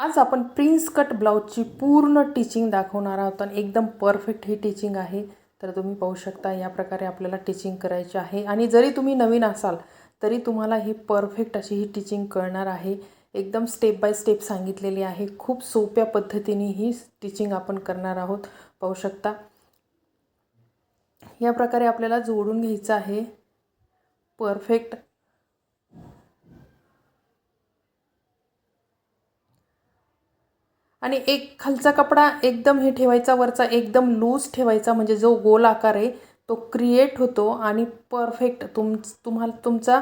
आज आपण prince cut ब्लाऊजची पूर्ण टिचिंग दाखवणार आहोत आणि एकदम परफेक्ट ही टिचिंग आहे. तर तुम्ही पाहू शकता या प्रकारे आपल्याला टिचिंग करायची आहे. आणि जरी तुम्ही नवीन असाल तरी तुम्हाला ही परफेक्ट अशी ही टिचिंग कळणार आहे. एकदम स्टेप बाय स्टेप सांगितलेली आहे. खूप सोप्या पद्धतीने ही टिचिंग आपण करणार आहोत. पाहू शकता. या प्रकारे आपल्याला जोडून घ्यायचं आहे. परफेक्ट. आणि एक खालचा कपडा एकदम हे ठेवायचा वरचा एकदम लूज ठेवायचा म्हणजे जो गोल आकार आहे तो क्रिएट होतो आणि परफेक्ट तुम तुम्हाला तुमचा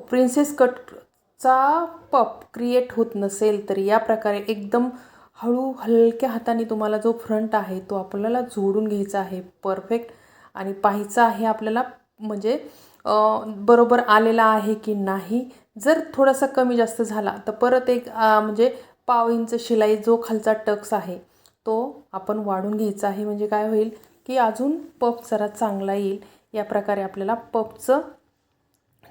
प्रिन्सेस कटचा पप क्रिएट होत नसेल तर या प्रकारे एकदम हळू हलक्या हाताने तुम्हाला जो फ्रंट आहे तो आपल्याला जोडून घ्यायचा आहे परफेक्ट आणि पाहायचा आहे आपल्याला म्हणजे बरोबर आलेला आहे की नाही. जर थोडासा कमी जास्त झाला तर परत एक म्हणजे पाव इंच शिलाई जो खालचा टक्स आहे तो आपण वाढून घ्यायचा आहे. म्हणजे काय होईल की अजून पप जरा चांगला येईल. या प्रकारे आपल्याला पपचं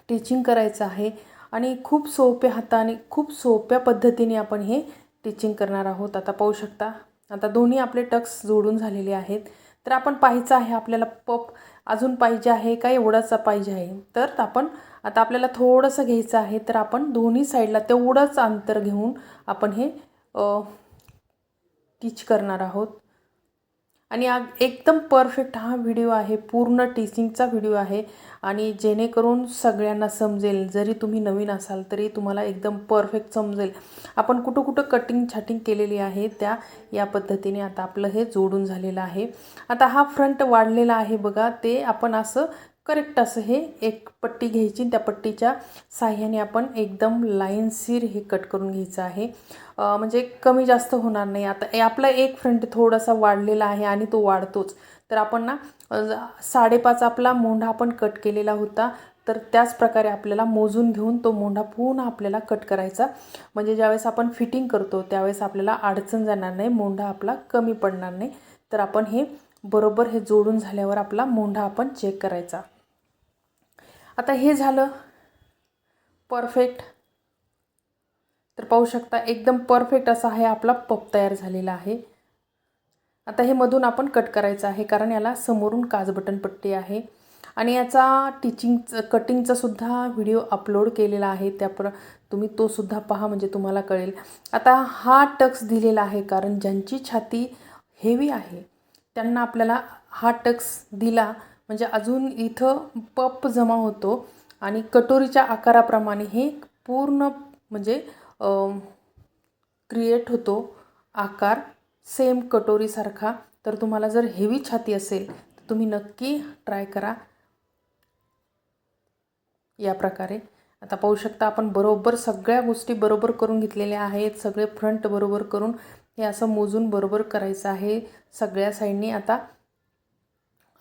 टिचिंग करायचं आहे. आणि खूप सोप्या हाताने खूप सोप्या पद्धतीने आपण हे टिचिंग करणार आहोत. आता पाहू शकता आता दोन्ही आपले टक्स जोडून झालेले आहेत. तर आपण पाहायचं आहे आपल्याला पप अजून पाहिजे आहे का? एवढाच पाहिजे आहे. तर आपण आता आपल्याला थोडंसं घ्यायचं आहे तर आपण दोन्ही साईडला तेवढंच अंतर घेऊन आपण हे टीच करणार आहोत. आणि एकदम परफेक्ट हा व्हिडिओ आहे पूर्ण टीचिंगचा व्हिडिओ आहे. आणि जेणेकरून सगळ्यांना समजेल जरी तुम्ही नवीन असाल तरी तुम्हाला एकदम परफेक्ट समजेल. आपण कुठं कुठं कटिंग छाटिंग केलेली आहे त्या या पद्धतीने आता आपलं हे जोडून झालेलं आहे. आता हा फ्रंट वाढलेला आहे बघा ते आपण असं करेक्ट असं हे एक पट्टी घ्यायची. त्या पट्टीच्या साह्याने आपण एकदम लाईनशीर हे कट करून घ्यायचं आहे. म्हणजे कमी जास्त होणार नाही. आता आपला एक फ्रंट थोडासा वाढलेला आहे आणि तो वाढतोच. तर आपण ना साडेपाच आपला मोंढा आपण कट केलेला होता. तर त्याच प्रकारे आपल्याला मोजून घेऊन तो मोंढा पुन्हा आपल्याला कट करायचा. म्हणजे ज्यावेळेस आपण फिटिंग करतो त्यावेळेस आपल्याला अडचण जाणार नाही. मोंढा आपला कमी पडणार नाही. तर आपण हे बरोबर हे जोडून झाल्यावर आपला मोंढा आपण चेक करायचा. आता हे झालं. परफेक्ट तर पाहू शकता एकदम परफेक्ट असा आहे आपला पप तयार झालेला आहे. आता हे मधून आपण कट करायचं आहे कारण याला समोरून काज बटन पट्टी आहे. आणि याचा टीचिंगचं कटिंगचासुद्धा व्हिडिओ अपलोड केलेला आहे. त्यापर तुम्ही तोसुद्धा पहा म्हणजे तुम्हाला कळेल. आता हा टक्स दिलेला आहे कारण ज्यांची छाती हेवी आहे त्यांना आपल्याला हा टक्स दिला म्हणजे अजून इथं पप जमा होतो आणि कटोरीच्या आकाराप्रमाणे हे पूर्ण म्हणजे क्रिएट होतो आकार सेम कटोरीसारखा. तर तुम्हाला जर हेवी छाती असेल तर तुम्ही नक्की ट्राय करा. या प्रकारे. आता पाहू शकता आपण बरोबर सगळ्या गोष्टी बरोबर करून घेतलेल्या आहेत सगळे फ्रंट बरोबर करून हे असं मोजून बरोबर करायचं आहे. सगळ्या साईडनी आता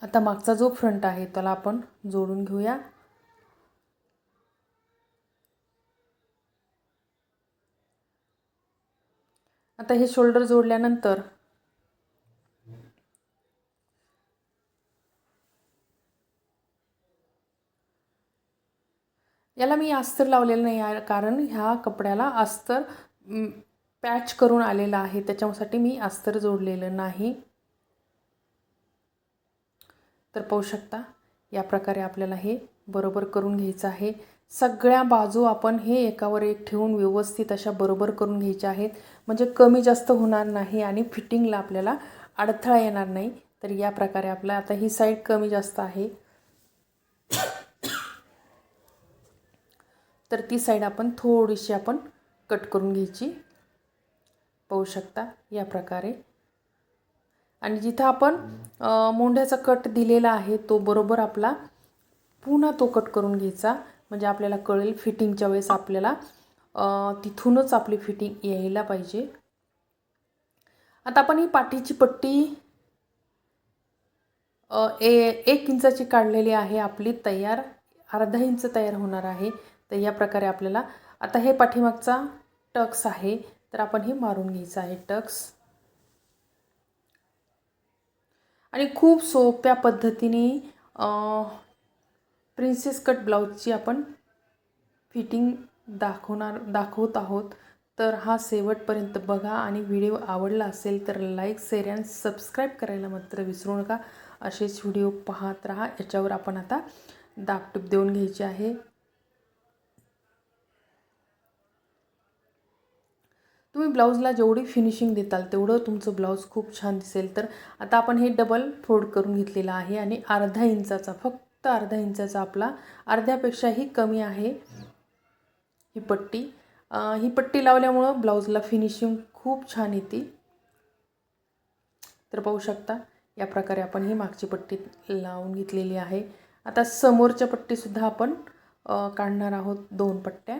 आता मागचा जो फ्रंट आहे त्याला आपण जोडून घेऊया. आता हे शोल्डर जोडल्यानंतर याला मी अस्तर लावलेलं नाही आहे कारण ह्या कपड्याला अस्तर पॅच करून आलेलं आहे. त्याच्यासाठी मी अस्तर जोडलेलं नाही. तर पाहू शकता या प्रकारे आपल्याला हे बरोबर करून घ्यायचं आहे. सगळ्या बाजू आपण हे एकावर एक ठेवून व्यवस्थित अशा बरोबर करून घ्यायच्या आहेत. म्हणजे कमी जास्त होणार नाही आणि फिटिंगला आपल्याला अडथळा येणार नाही. तर या प्रकारे आपला आता ही साईड कमी जास्त आहे. तर ती साईड आपण थोडीशी आपण कट करून घ्यायची. पाहू शकता या प्रकारे आणि जिथं आपण मोंढ्याचा कट दिलेला आहे तो बरोबर आपला पुन्हा तो कट करून घ्यायचा. म्हणजे आपल्याला कळेल फिटिंगच्या वेळेस आपल्याला तिथूनच आपली फिटिंग यायला पाहिजे. आता आपण ही पाठीची पट्टी ए एक इंचाची काढलेली आहे आपली तयार अर्धा इंच तयार होणार आहे. तर या प्रकारे आपल्याला आता हे पाठीमागचा टक्स आहे. तर आपण हे मारून घ्यायचं आहे टक्स. आणि खूप सोप्या पद्धतीने प्रिन्सेस कट ब्लाऊजची आपण फिटिंग दाखवणार दाखवत आहोत. तर हा शेवटपर्यंत बघा आणि व्हिडिओ आवडला असेल तर लाईक शेअर अँड सबस्क्राईब करायला मात्र विसरू नका. असेच व्हिडिओ पाहत राहा. याच्यावर आपण आता दापटूप देऊन घ्यायची आहे. तुम्ही ब्लाऊजला जेवढी फिनिशिंग देताल तेवढं तुमचं ब्लाऊज खूप छान दिसेल. तर आता आपण हे डबल फोल्ड करून घेतलेलं आहे आणि अर्धा इंचाचा फक्त अर्धा इंचाचा आपला अर्ध्यापेक्षाही कमी आहे ही पट्टी. ही पट्टी लावल्यामुळं ब्लाऊजला फिनिशिंग खूप छान येते. तर पाहू शकता या प्रकारे आपण ही मागची पट्टी लावून घेतलेली आहे. आता समोरच्या पट्टीसुद्धा आपण काढणार आहोत दोन पट्ट्या.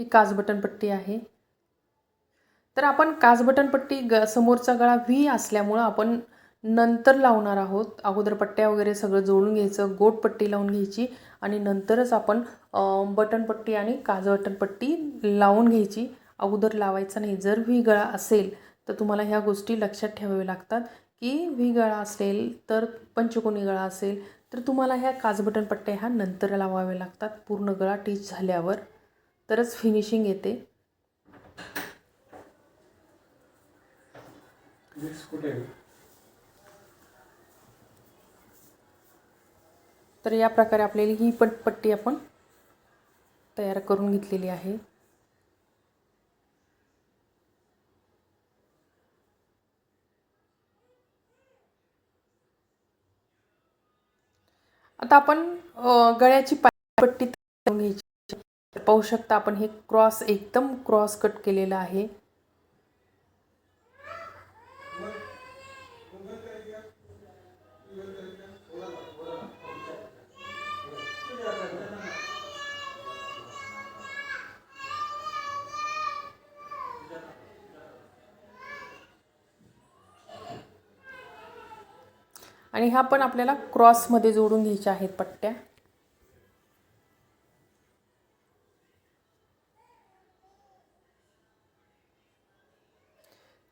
ही काच बटन पट्टी आहे. तर आपण काच बटन पट्टी ग समोरचा गळा व्ही असल्यामुळं आपण नंतर लावणार आहोत. अगोदर पट्ट्या वगैरे सगळं जोडून घ्यायचं गोट पट्टी लावून घ्यायची आणि नंतरच आपण बटन पट्टी आणि काज बटन पट्टी लावून घ्यायची. अगोदर लावायचं नाही. जर व्ही गळा असेल तर तुम्हाला ह्या गोष्टी लक्षात ठेवाव्या लागतात की व्ही गळा असेल तर पंचकोनी गळा असेल तर तुम्हाला ह्या काज बटन पट्ट्या ह्या नंतर लावाव्या लागतात. पूर्ण गळा टीच झाल्यावर. तरच फिनिशिंग येते. तर या प्रकारे आपल्याला ही पण पट्टी आपण तयार करून घेतलेली आहे. आता आपण गळ्याची पट्टी घ्यायची. तर पाहू शकता आपण हे क्रॉस एकदम क्रॉस कट केलेलं आहे. आणि ह्या पण आपल्याला क्रॉसमध्ये जोडून घ्यायच्या आहेत पट्ट्या.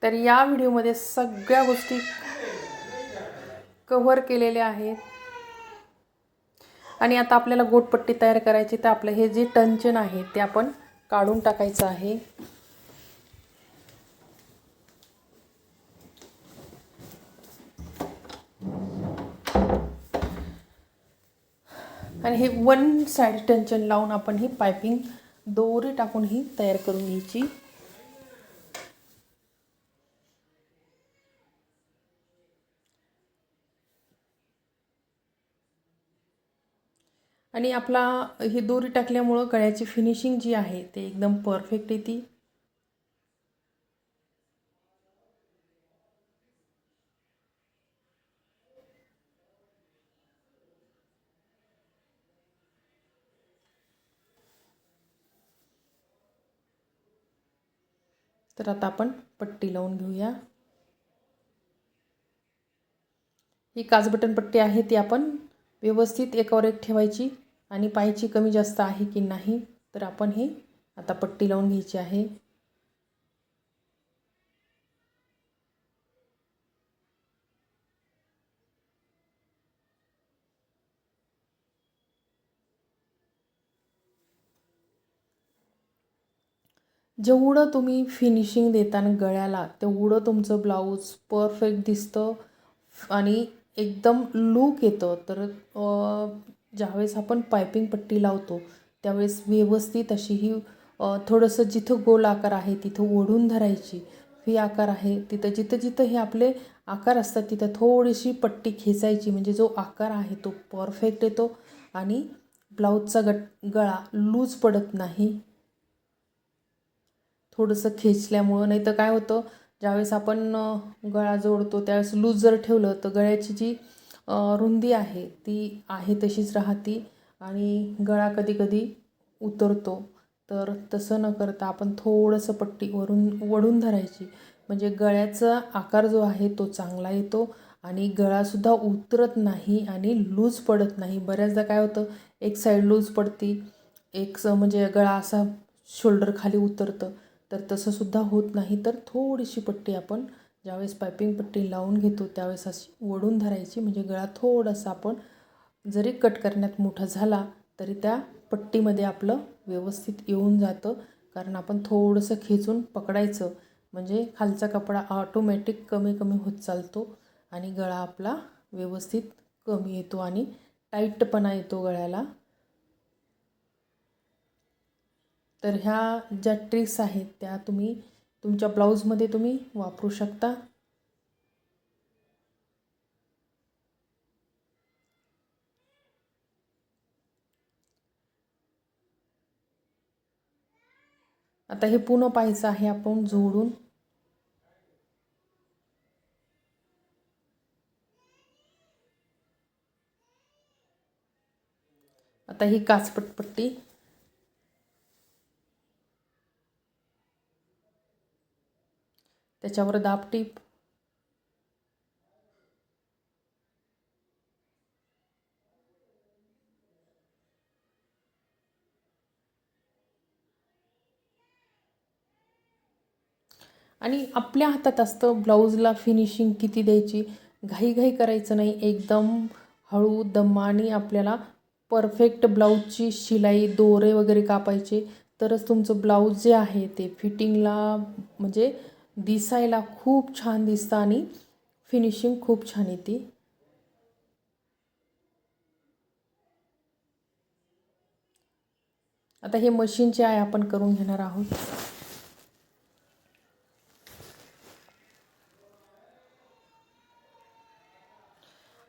तर या व्हिडिओमध्ये सगळ्या गोष्टी कव्हर केलेल्या आहेत. आणि आता आपल्याला गोटपट्टी तयार करायची तर आपलं हे जे टंचन आहे ते आपण काढून टाकायचं आहे. आणि हे वन साईड टेन्शन लावून आपण ही पायपिंग दोरी टाकून ही तयार करून घ्यायची. आणि आपला ही दोरी टाकल्यामुळं गळ्याची फिनिशिंग जी आहे ते एकदम परफेक्ट येते तर आता आपण पट्टी लावून घेऊया. ही काजबटन पट्टी आहे ती आपण व्यवस्थित एकावर एक ठेवायची. आणि पायची कमी जास्त आहे की नाही तर आपण हे आता पट्टी लावून घ्यायची आहे. जेवढं तुम्ही फिनिशिंग देताना गळ्याला तेवढं तुमचं ब्लाऊज परफेक्ट दिसतं आणि एकदम लूक येतं. तर ज्यावेळेस आपण पायपिंग पट्टी लावतो त्यावेळेस व्यवस्थित अशी ही थोडंसं जिथं गोल आकार आहे तिथं ओढून धरायची. व्ही आकार आहे तिथं जिथं जिथं हे आपले आकार असतात तिथं थोडीशी पट्टी खेचायची. म्हणजे जो आकार आहे तो परफेक्ट येतो आणि ब्लाऊजचा गट गळा लूज पडत नाही. थोडंसं खेचल्यामुळं. नाही तर काय होतं ज्यावेळेस आपण गळा जोडतो त्यावेळेस लूज जर ठेवलं तर गळ्याची जी रुंदी आहे. ती आहे तशीच राहते आणि गळा कधीकधी उतरतो. तर तसं न करता आपण थोडंसं पट्टी वरून वढून धरायची. म्हणजे गळ्याचा आकार जो आहे तो चांगला येतो आणि गळासुद्धा उतरत नाही आणि लूज पडत नाही. बऱ्याचदा काय होतं एक साईड लूज पडती एक म्हणजे गळा असा शोल्डर खाली उतरतं. तर तसंसुद्धा होत नाही. तर थोडीशी पट्टी आपण ज्यावेळेस पायपिंग पट्टी लावून घेतो त्यावेळेस अशी ओढून धरायची. म्हणजे गळा थोडासा आपण जरी कट करण्यात मोठा झाला तरी त्या पट्टीमध्ये आपलं व्यवस्थित येऊन जातं. कारण आपण थोडंसं खेचून पकडायचं. म्हणजे खालचा कपडा ऑटोमॅटिक कमी कमी होत चालतो आणि गळा आपला व्यवस्थित कमी येतो आणि टाईटपणा येतो गळ्याला. तर ह्या ज्या ट्रिक्स आहेत त्या तुम्ही तुमच्या ब्लाऊजमध्ये तुम्ही वापरू शकता. आता हे पुन्हा पाहायचं आहे आपण जोडून. आता ही काचपटपट्टी पट्टी त्याच्यावर दाबटीप आणि आपल्या हातात असतं ब्लाऊजला फिनिशिंग किती द्यायची? घाईघाई करायचं नाही. एकदम हळू दमाने आपल्याला परफेक्ट ब्लाऊजची शिलाई दोरे वगैरे कापायचे. तरच तुमचं ब्लाऊज जे आहे ते फिटिंगला म्हणजे दिसायला खूप छान दिसतं आणि फिनिशिंग खूप छान येते. आता हे मशीनचे आहे आपण करून घेणार आहोत.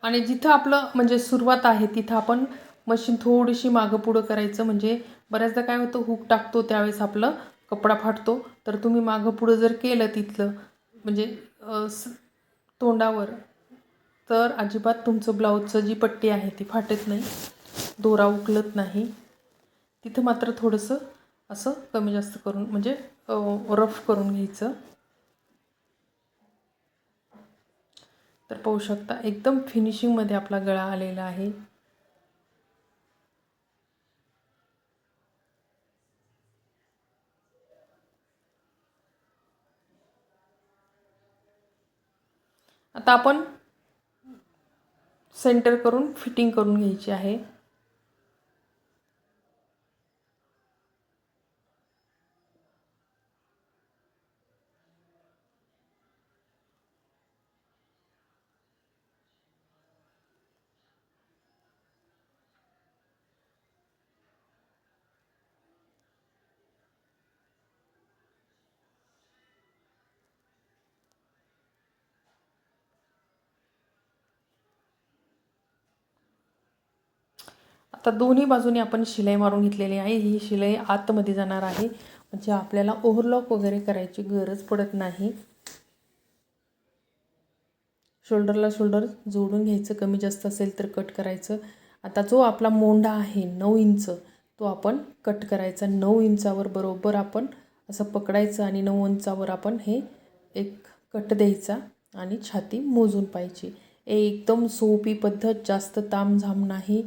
आणि जिथं आपलं म्हणजे सुरुवात आहे तिथं आपण मशीन थोडीशी मागं पुढं करायचं. म्हणजे बऱ्याचदा काय होतं हुक टाकतो त्यावेळेस आपलं कपडा फाटतो. तर तुम्ही मागं पुढं जर केलं तिथलं म्हणजे तोंडावर तर अजिबात तुमचं ब्लाऊजचं जी पट्टी आहे ती फाटत नाही. दोरा उकलत नाही. तिथं मात्र थोडंसं असं कमी जास्त करून म्हणजे रफ करून घ्यायचं. तर पाहू शकता एकदम फिनिशिंगमध्ये आपला गळा आलेला आहे. आता आपण सेंटर करून फिटिंग करून घ्यायची आहे. आता दोन्ही बाजूने आपण शिलाई मारून घेतलेली आहे. ही शिलाई आतमध्ये जाणार आहे. म्हणजे आपल्याला ओव्हरलॉक वगैरे करायची गरज पडत नाही. शोल्डरला शोल्डर जोडून घ्यायचं. कमी जास्त असेल तर कट करायचं. आता जो आपला मोंडा आहे नऊ इंच तो आपण कट करायचा. नऊ इंचावर बरोबर आपण असं पकडायचं आणि नऊ इंचावर आपण हे एक कट द्यायचा आणि छाती मोजून पाहिजे एकदम सोपी पद्धत. जास्त तामझाम नाही.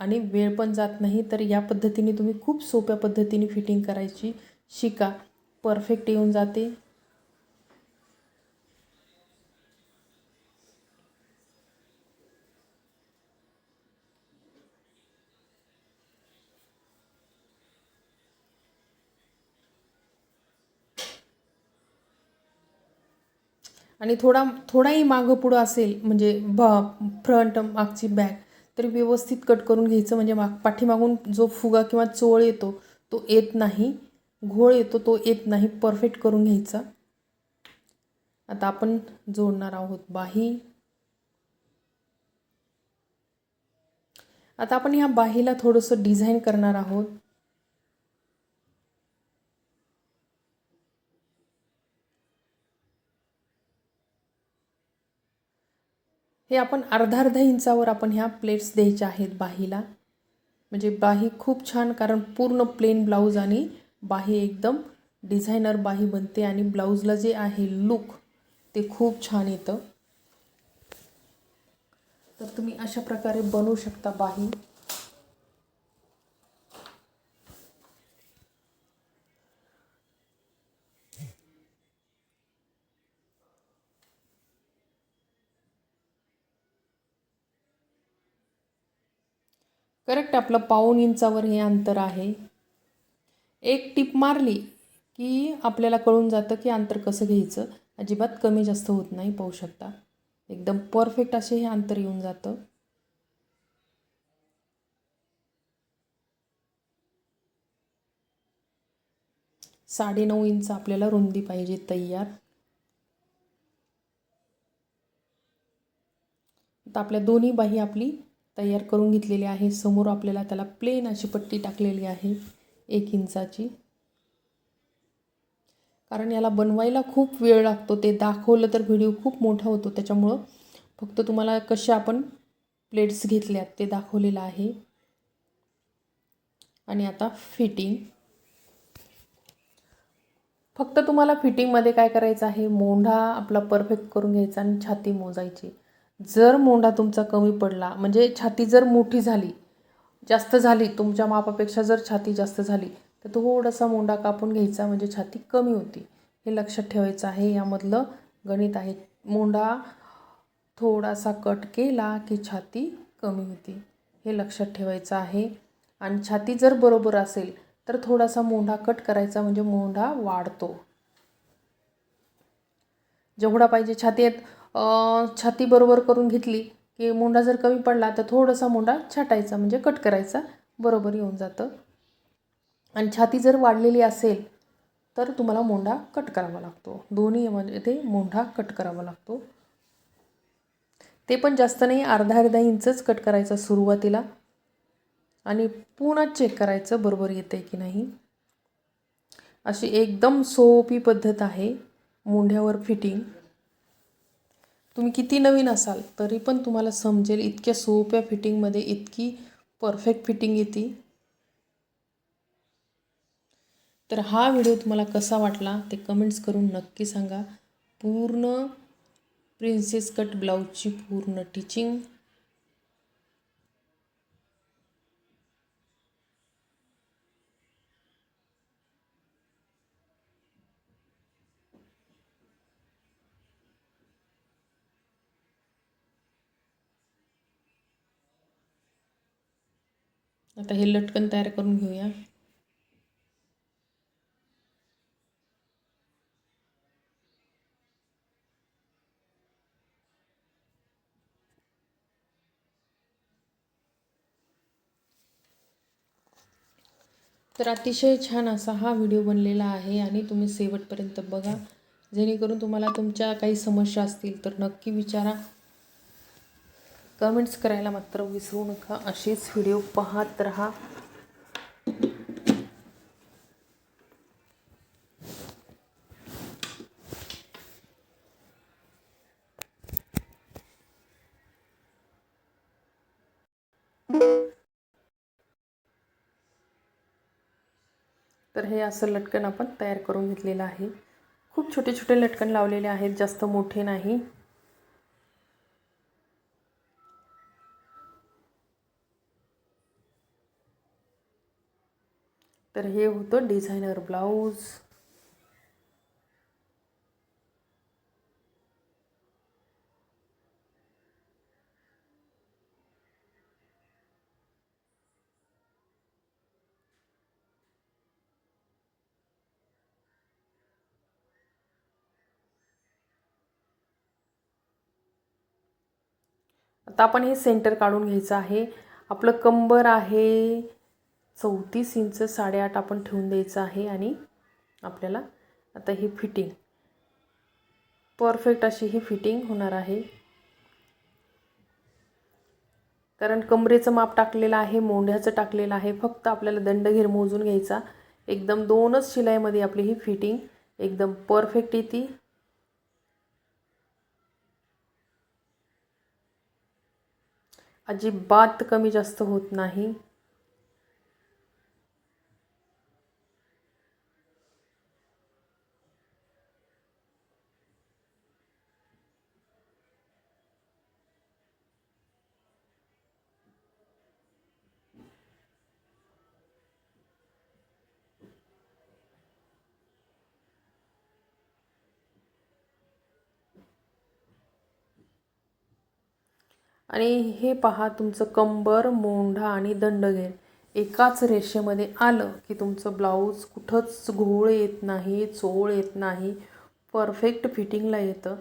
आणि वेळ पण जात नाही तर या पद्धतीने तुम्ही खूप सोप्या पद्धतीने फिटिंग करायची. शिका. परफेक्ट येऊन जाते. आणि थोडा थोडाही मागं पुढं असेल म्हणजे ब फ्रंट मागची बॅक तरी व्यवस्थित कट करून घ्यायचं म्हणजे माग पाठीमागून जो फुगा किंवा चोळ येतो तो येत नाही. घोळ येतो तो येत नाही. परफेक्ट करून घ्यायचा. आता आपण जोडणार आहोत बाही. आता आपण ह्या बाहीला थोडंसं डिझाईन करणार आहोत. हे आपण अर्धा अर्धा इंचावर आपण ह्या प्लेट्स द्यायच्या आहेत बाहीला. म्हणजे बाही खूप छान कारण पूर्ण प्लेन ब्लाऊज आणि बाही एकदम डिझायनर बाही बनते आणि ब्लाऊजला जे आहे लुक ते खूप छान येतं. तर तुम्ही अशा प्रकारे बनवू शकता बाही. करेक्ट आपलं पाऊन इंचावर हे अंतर आहे. एक टिप मारली की आपल्याला कळून जातं की अंतर कसं घ्यायचं. अजिबात कमी जास्त होत नाही पाहू शकता. एकदम परफेक्ट असे हे अंतर येऊन जातं. साडेनऊ इंच आपल्याला रुंदी पाहिजे तयार. आता आपल्या दोन्ही बाही आपली तयार करून घेतलेली आहे. समोर आपल्याला त्याला प्लेन अशी पट्टी टाकलेली आहे. एक इंचाची. कारण याला बनवायला खूप वेळ लागतो. ते दाखवलं तर व्हिडिओ खूप मोठा होतो. त्याच्यामुळं फक्त तुम्हाला कशा आपण प्लेट्स घेतल्यात ते दाखवलेलं आहे. आणि आता फिटिंग फक्त तुम्हाला फिटिंगमध्ये काय करायचं आहे? मोंढा आपला परफेक्ट करून घ्यायचा आणि छाती मोजायची. जर मोंडा तुमचा कमी पडला म्हणजे छाती जर मोठी झाली जास्त झाली तुमच्या मापापेक्षा जर छाती जास्त झाली तर थोडासा मोंडा कापून घ्यायचा म्हणजे छाती कमी होती. हे लक्षात ठेवायचं आहे. यामधलं गणित आहे. मोंडा थोडासा कट केला की छाती कमी होती. हे लक्षात ठेवायचं आहे. आणि छाती जर बरोबर असेल तर थोडासा मोंढा कट करायचा म्हणजे मोंढा वाढतो. जेवढा पाहिजे छातीत छाती बरोबर करून घेतली की मुंडा जर कमी पडला तर थोडासा मुंडा छाटायचा म्हणजे कट करायचा बरोबर येऊन जातं. आणि छाती जर वाढलेली असेल तर तुम्हाला मोंढा कट करावा लागतो. दोन्ही म्हणजे ते मोंढा कट करावा लागतो. ते पण जास्त नाही अर्धा अर्धा इंचच कट करायचा सुरुवातीला. आणि पुन्हा चेक करायचं बरोबर येते की नाही. अशी एकदम सोपी पद्धत आहे मोंढ्यावर फिटिंग तुम्ही किती नवीन असाल तरी पण तुम्हाला समजेल इतक्या सोप्या फिटिंगमध्ये इतकी परफेक्ट फिटिंग येते. तर हा व्हिडिओ तुम्हाला कसा वाटला ते कमेंट्स करून नक्की सांगा. पूर्ण प्रिन्सेस कट ब्लाऊजची पूर्ण टिचिंग आता हे लटकन तयार करून घेऊया. तर अतिशय छान असा हा व्हिडिओ बनलेला आहे आणि तुम्ही शेवटपर्यंत बघा. जेणेकरून तुम्हाला तुमच्या काही समस्या असतील तर नक्की विचारा. कमेंट्स करायला मात्र विसरू नका. असेच व्हिडिओ पाहत राहा. तर हे असं लटकन आपण तयार करून घेतलेलं आहे. खूप छोटे छोटे लटकन लावलेले आहेत. जास्त मोठे नाही. तर हे होतं डिझायनर ब्लाऊज. आता आपण हे सेंटर काढून घ्यायचं आहे. आपलं कंबर आहे. चौतीस इंच साडेआठ आपण ठेवून द्यायचं आहे आणि आपल्याला आता ही फिटिंग परफेक्ट अशी ही फिटिंग होणार आहे. कारण कमरेचं माप टाकलेलं आहे मोंढ्याचं टाकलेलं आहे फक्त आपल्याला दंडघेर मोजून घ्यायचा. एकदम दोनच शिलाईमध्ये आपली ही फिटिंग एकदम परफेक्ट येते. अजिबात कमी जास्त होत नाही. आणि हे पहा तुमचं कंबर मोंढा आणि दंडगेर एकाच रेषेमध्ये आलं की तुमचं ब्लाऊज कुठंच घोळ येत नाही चोळ येत नाही परफेक्ट फिटिंगला येतं.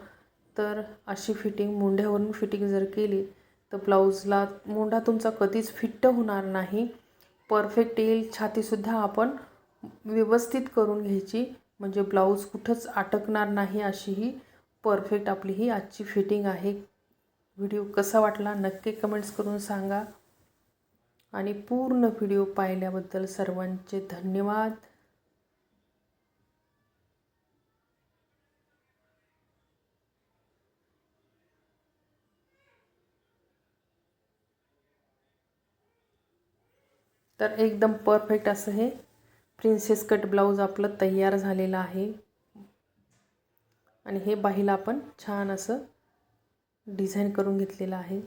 तर अशी फिटिंग मोंढ्यावरून फिटिंग जर केली तर ब्लाऊजला मोंढा तुमचा कधीच फिट्ट होणार नाही. परफेक्ट येईल छातीसुद्धा आपण व्यवस्थित करून घ्यायची. म्हणजे ब्लाऊज कुठंच अटकणार नाही अशी ही परफेक्ट आपली ही आजची फिटिंग आहे. व्हिडिओ कसा वाटला नक्की कमेंट्स करून सांगा. आणि पूर्ण व्हिडिओ पाहिल्याबद्दल सर्वांचे धन्यवाद. तर एकदम परफेक्ट असं हे प्रिन्सेस कट ब्लाऊज आपलं तयार झालेलं आहे. आणि हे बाहीला आपण छान असं डिझाईन करून घेतलेला आहे.